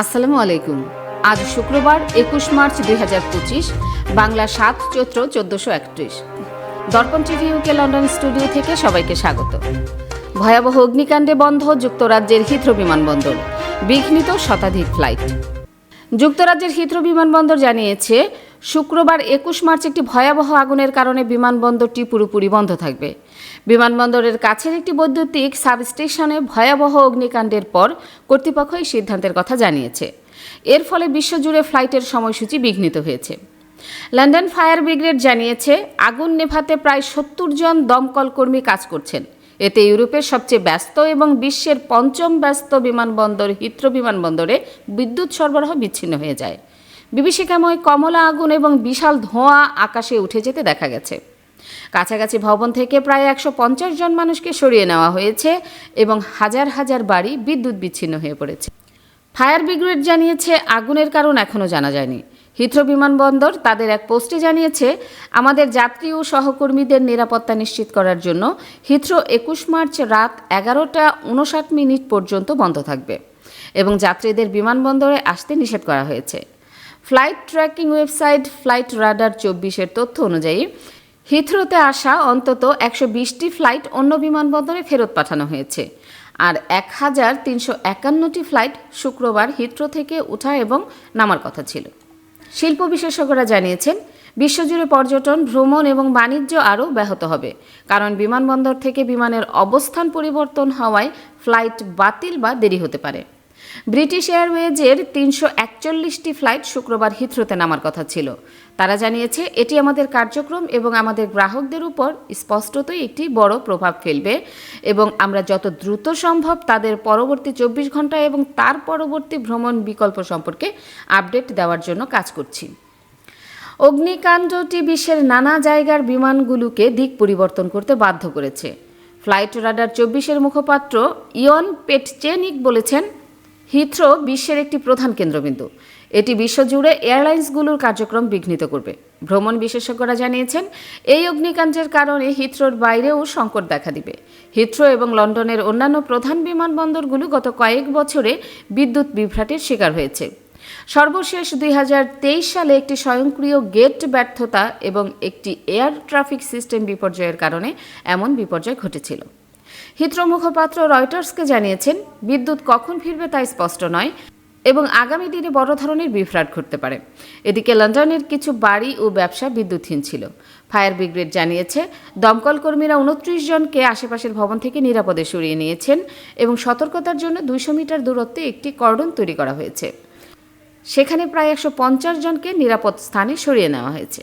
আসসালামু আলাইকুম। আজ শুক্রবার একুশ মার্চ দুই হাজার পঁচিশ, বাংলা সাত চৈত্র চোদ্দশো একত্রিশ। দর্পণ টিভি ইউকে লন্ডন স্টুডিও থেকে সবাইকে স্বাগত। ভয়াবহ অগ্নিকাণ্ডে বন্ধ যুক্তরাজ্যের হিথ্রো বিমানবন্দর, বিঘ্নিত শতাধিক ফ্লাইট। যুক্তরাজ্যের হিথ্রো বিমানবন্দর জানিয়েছে শুক্রবার একুশ মার্চ একটি ভয়াবহ আগুনের কারণে বিমানবন্দরটি পুরোপুরি বন্ধ থাকবে। বিমানবন্দরের কাছের একটি বৈদ্যুতিক সাবস্টেশনে ভয়াবহ অগ্নিকাণ্ডের পর কর্তৃপক্ষ এই সিদ্ধান্তের কথা জানিয়েছে। এর ফলে বিশ্বজুড়ে ফ্লাইটের সময়সূচি বিঘ্নিত হয়েছে। লন্ডন ফায়ার ব্রিগেড জানিয়েছে, আগুন নেভাতে প্রায় সত্তর জন দমকল কর্মী কাজ করছেন। এতে ইউরোপের সবচেয়ে ব্যস্ত এবং বিশ্বের পঞ্চম ব্যস্ত বিমানবন্দর হিথ্রো বিমানবন্দরে বিদ্যুৎ সরবরাহ বিচ্ছিন্ন হয়ে যায়। বিভীষিকাময় কমলা আগুন এবং বিশাল ধোঁয়া আকাশে উঠে যেতে দেখা গেছে। কাছাকাছি ভবন থেকে প্রায় একশো পঞ্চাশ জন মানুষকে সরিয়ে নেওয়া হয়েছে এবং হাজার হাজার বাড়ি বিদ্যুৎ বিচ্ছিন্ন হয়ে পড়েছে। ফায়ার ব্রিগেড জানিয়েছে, আগুনের কারণ এখনও জানা যায়নি। হিথ্রো বিমানবন্দর তাদের এক পোস্টে জানিয়েছে, আমাদের যাত্রী ও সহকর্মীদের নিরাপত্তা নিশ্চিত করার জন্য হিথ্রো একুশ মার্চ রাত এগারোটা উনষাট মিনিট পর্যন্ত বন্ধ থাকবে এবং যাত্রীদের বিমানবন্দরে আসতে নিষেধ করা হয়েছে। Flight tracking website flight radar চব্বিশের তথ্য অনুযায়ী, হিথ্রোতে আসা অন্তত একশো বিশটি ফ্লাইট অন্য বিমানবন্দরে ফেরত পাঠানো হয়েছে। আর এক হাজার তিনশো একান্নটি ফ্লাইট শুক্রবার হিথ্রো থেকে ওঠা এবং নামার কথা ছিল। শিল্প বিশেষজ্ঞরা জানিয়েছেন, বিশ্বজুড়ে পর্যটন, ভ্রমণ এবং বাণিজ্য আরও ব্যাহত হবে, কারণ বিমানবন্দর থেকে বিমানের অবস্থান পরিবর্তন হওয়ায় ফ্লাইট বাতিল বা দেরি হতে পারে। ব্রিটিশ এয়ারওয়েজের তিনশো একচল্লিশটি ফ্লাইট শুক্রবার হিথ্রোতে নামার কথা ছিল। তারা জানিয়েছে, এটি আমাদের কার্যক্রম এবং আমাদের গ্রাহকদের উপর স্পষ্টতই একটি বড় প্রভাব ফেলবে এবং আমরা যত দ্রুত সম্ভব তাদের পরবর্তী চব্বিশ ঘণ্টা এবং তার পরবর্তী ভ্রমণ বিকল্প সম্পর্কে আপডেট দেওয়ার জন্য কাজ করছি। অগ্নিকাণ্ডটি বিশ্বের নানা জায়গার বিমানগুলোকে দিক পরিবর্তন করতে বাধ্য করেছে। ফ্লাইট রাডার চব্বিশের মুখপাত্র ইয়ন পেটচেনিক বলেছেন হিথ্রো বিশ্বের একটি প্রধান কেন্দ্রবিন্দু। এটি বিশ্বজুড়ে এয়ারলাইন্সগুলোর কার্যক্রম বিঘ্নিত করবে। ভ্রমণ বিশেষজ্ঞরা জানিয়েছেন, এই অগ্নিকাণ্ডের কারণে হিথ্রোর বাইরেও সংকট দেখা দিবে। হিথ্রো এবং লন্ডনের অন্যান্য প্রধান বিমানবন্দরগুলো গত কয়েক বছরে বিদ্যুৎ বিভ্রাটের শিকার হয়েছে। সর্বশেষ দুই হাজার তেইশ সালে একটি স্বয়ংক্রিয় গেট ব্যর্থতা এবং একটি এয়ার ট্রাফিক সিস্টেম বিপর্যয়ের কারণে এমন বিপর্যয় ঘটেছিল। হিথ্রো মুখপাত্র রয়টার্সকে জানিয়েছেন, বিদ্যুৎ কখন ফিরবে তা স্পষ্ট নয় এবং আগামী দিনে বড় ধরনের বিভ্রাট ঘটতে পারে। এদিকে লন্ডনের কিছু বাড়ি ও ব্যবসা বিদ্যুৎহীন ছিল। ফায়ার ব্রিগেড জানিয়েছে, দমকল কর্মীরা উনত্রিশ জনকে আশেপাশের ভবন থেকে নিরাপদে সরিয়ে নিয়েছেন এবং সতর্কতার জন্য দুইশো মিটার দূরত্বে একটি কর্ডন তৈরি করা হয়েছে। সেখানে প্রায় একশো পঞ্চাশ জনকে নিরাপদ স্থানে সরিয়ে নেওয়া হয়েছে।